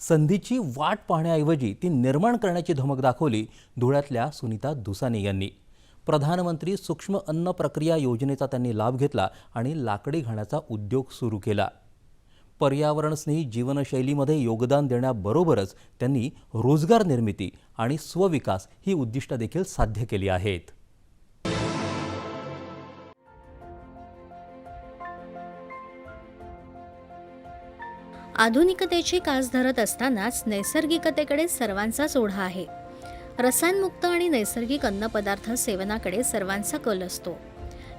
संधीची वाट पाहण्याऐवजी ती निर्माण करण्याची धमक दाखवली धुळ्यातल्या सुनीता दुसाने यांनी. प्रधानमंत्री सूक्ष्म अन्न प्रक्रिया योजनेचा त्यांनी लाभ घेतला आणि लाकडी घाण्याचा उद्योग सुरू केला. पर्यावरणस्नेही जीवनशैलीमध्ये योगदान देण्याबरोबरच त्यांनी रोजगार निर्मिती आणि स्वविकास ही उद्दिष्ट देखील साध्य केली आहेत. आधुनिकतेची कास धरत असतानाच नैसर्गिकतेकडे सर्वांचाच ओढा आहे. रसायनमुक्त आणि नैसर्गिक अन्नपदार्थ सेवनाकडे सर्वांचा कल असतो.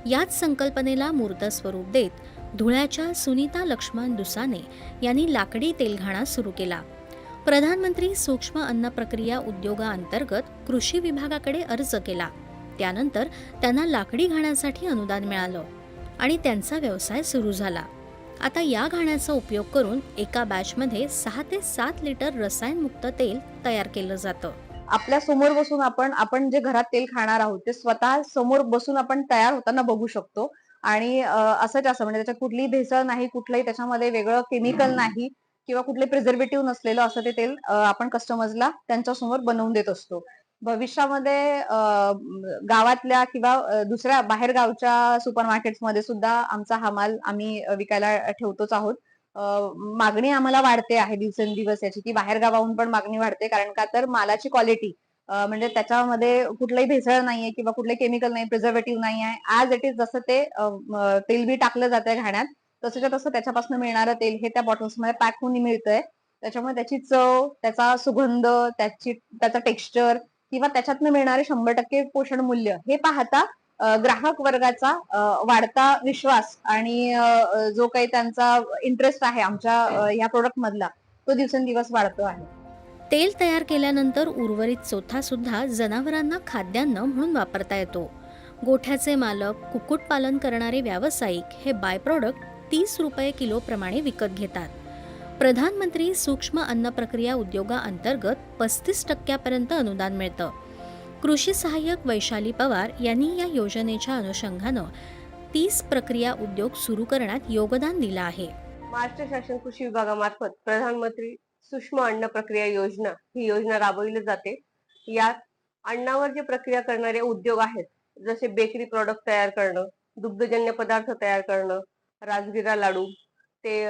याच संकल्पनेला मूर्त स्वरूप देत धुळ्याच्या सुनीता लक्ष्मण दुसाने यांनी लाकडी तेलघाणा सुरू केला. प्रधानमंत्री सूक्ष्म अन्न प्रक्रिया उद्योगाअंतर्गत कृषी विभागाकडे अर्ज केला. त्यानंतर त्यांना लाकडी घाण्यासाठी अनुदान मिळालं आणि त्यांचा व्यवसाय सुरू झाला. आता या घाण्याचा उपयोग करून एका बॅचमध्ये सहा ते सात लिटर रसायनमुक्त तेल तयार केलं जातं. आपल्यासमोर बसून आपण आपण जे घरात तेल खाणार आहोत ते स्वतः समोर बसून आपण तयार होताना बघू शकतो. आणि असंच असं म्हणजे त्याच्यात कुठलीही भेसळ नाही कुठलंही त्याच्यामध्ये वेगळं केमिकल नाही किंवा कुठले प्रिझर्वेटिव्ह नसलेलं असं ते तेल आपण कस्टमर्सला त्यांच्यासमोर बनवून देत असतो. भविष्यामध्ये गावातल्या किंवा दुसऱ्या बाहेर गावच्या सुपर मार्केटमध्ये सुद्धा आमचा हा माल आम्ही विकायला ठेवतोच आहोत. मागणी आम्हाला वाढते आहे दिवसेंदिवस याची. की बाहेर गावाहून पण मागणी वाढते कारण का तर मालाची क्वालिटी म्हणजे त्याच्यामध्ये कुठलंही भेसळ नाहीये किंवा कुठले केमिकल नाही प्रिझर्वेटिव्ह नाही आहे ऍज इट इज जसं ते तेल बी टाकलं जातंय घाण्यात तसंच्या तसं त्याच्यापासून मिळणारं तेल हे त्या बॉटल्समध्ये पॅक होऊन मिळतंय. त्याच्यामुळे त्याची चव त्याचा सुगंध त्याची त्याचा टेक्स्चर किंवा त्याच्यातनं मिळणारे शंभर टक्के पोषण मूल्य हे पाहता ग्राहक वर्गाचा वाढता विश्वास आणि जो काही त्यांचा इंटरेस्ट आहे आमच्या या प्रोडक्ट मधला तो दिवसेंदिवस वाढतो आहे. तेल तयार केल्यानंतर उर्वरित चोथा सुद्धा जनावरांना खाद्यान्न म्हणून वापरता येतो. गोठ्याचे मालक कुक्कुटपालन करणारे व्यावसायिक हे बाय प्रॉडक्ट तीस रुपये किलो प्रमाणे विकत घेतात. प्रधानमंत्री सूक्ष्म अन्न प्रक्रिया उद्योगाअंतर्गत पस्तीस टक्क्यापर्यंत अनुदान मिळतं. कृषी सहाय्यक वैशाली पवार यांनी या योजनेच्या अनुषंगानं तीस प्रक्रिया उद्योग सुरू करण्यात योगदान दिलं आहे. महाराष्ट्र शासन कृषी विभागामार्फत प्रधानमंत्री सूक्ष्म अन्न प्रक्रिया योजना ही योजना राबविली जाते. यात अन्नावर जे प्रक्रिया करणारे उद्योग आहेत जसे बेकरी प्रॉडक्ट तयार करणं दुग्धजन्य पदार्थ तयार करणं राजगिरा लाडू ते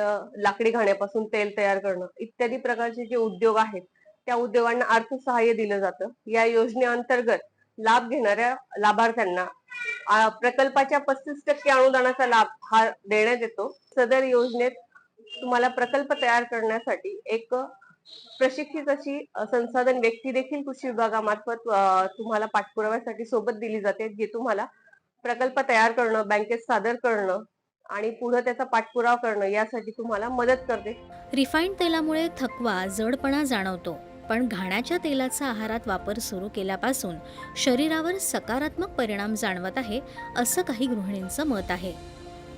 लाकडी घाण्यापासून तेल तयार करणं इत्यादी प्रकारचे जे उद्योग आहेत त्या उद्योगांना अर्थसहाय्य दिलं जातं. या योजनेअंतर्गत लाभ घेणाऱ्या लाभार्थ्यांना प्रकल्पाच्या पस्तीस टक्के अनुदानाचा लाभ हा देण्यात येतो. सदर योजनेत तुम्हाला प्रकल्प तयार करण्यासाठी एक प्रशिक्षित अशी संसाधन व्यक्ती देखील कृषी विभागामार्फत तुम्हाला पाठपुराव्यासाठी सोबत दिली जाते जे तुम्हाला प्रकल्प तयार करणं बँकेत सादर करणं आणि पुढे त्याचा पाठपुरावा करणं यासाठी तुम्हाला मदत करते. रिफाईंड तेलामुळे थकवा जडपणा जाणवतो. पण घाण्याच्या तेलाचा आहारात वापर सुरू केल्यापासून शरीरावर सकारात्मक परिणाम जाणवत आहे असं काही गृहिणींचं मत आहे.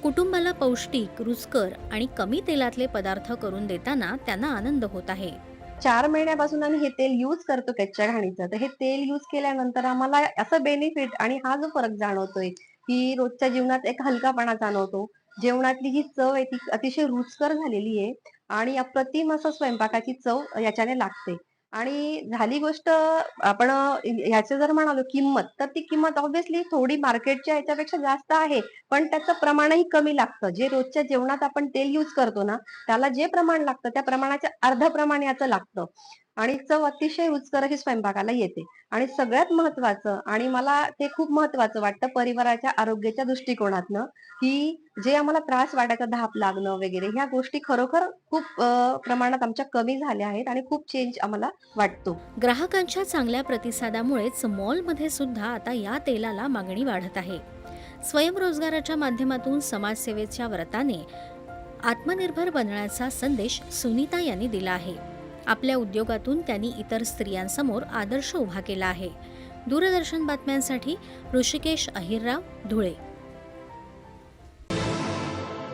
कुटुंबाला पौष्टिक रुचकर आणि कमी तेलातले पदार्थ करून देताना त्यांना आनंद होत आहे. चार महिन्यापासून आम्ही हे तेल युज करतो कच्च्या घाणीचं. तर हे तेल युज केल्यानंतर आम्हाला असं बेनिफिट आणि हा जो फरक जाणवतोय की रोजच्या जीवनात एक हलकापणा जाणवतो. जेवणातली जी चव आहे ती अतिशय रुचकर झालेली आहे आणि अप्रतिम असं स्वयंपाकाची चव याच्याने लागते. आणि झाली गोष्ट आपण ह्याचे जर म्हणालो किंमत तर ती किंमत ऑब्व्हियसली थोडी मार्केटच्या याच्यापेक्षा जास्त आहे. पण त्याचं प्रमाणही कमी लागतं. जे रोजच्या जेवणात आपण तेल युज करतो ना त्याला जे प्रमाण लागतं त्या प्रमाणाच्या अर्ध प्रमाण याचं लागतं. आणि चव अतिशय रुचकर अशी स्वयंपाकाला येते. आणि सगळ्यात महत्वाचं आणि मला ते खूप महत्वाचं वाटतं परिवाराच्या आरोग्याच्या दृष्टिकोनातनं की जे आम्हाला त्रास वाटायचा धाप लागणं वगैरे ह्या गोष्टी खरोखर खूप प्रमाणात आमच्या कमी झाल्या आहेत आणि खूप चेंज आम्हाला वाटतो. ग्राहकांच्या चांगल्या प्रतिसादामुळेच मॉलमध्ये सुद्धा आता या तेलाला मागणी वाढत आहे. स्वयंरोजगाराच्या माध्यमातून समाजसेवेच्या व्रताने आत्मनिर्भर बनण्याचा संदेश सुनीता यांनी दिला आहे. आपल्या उद्योगातून त्यांनी इतर स्त्रियांसमोर आदर्श उभा केला आहे. दूरदर्शन बातम्यांसाठी ऋषिकेश अहिरराव धुळे.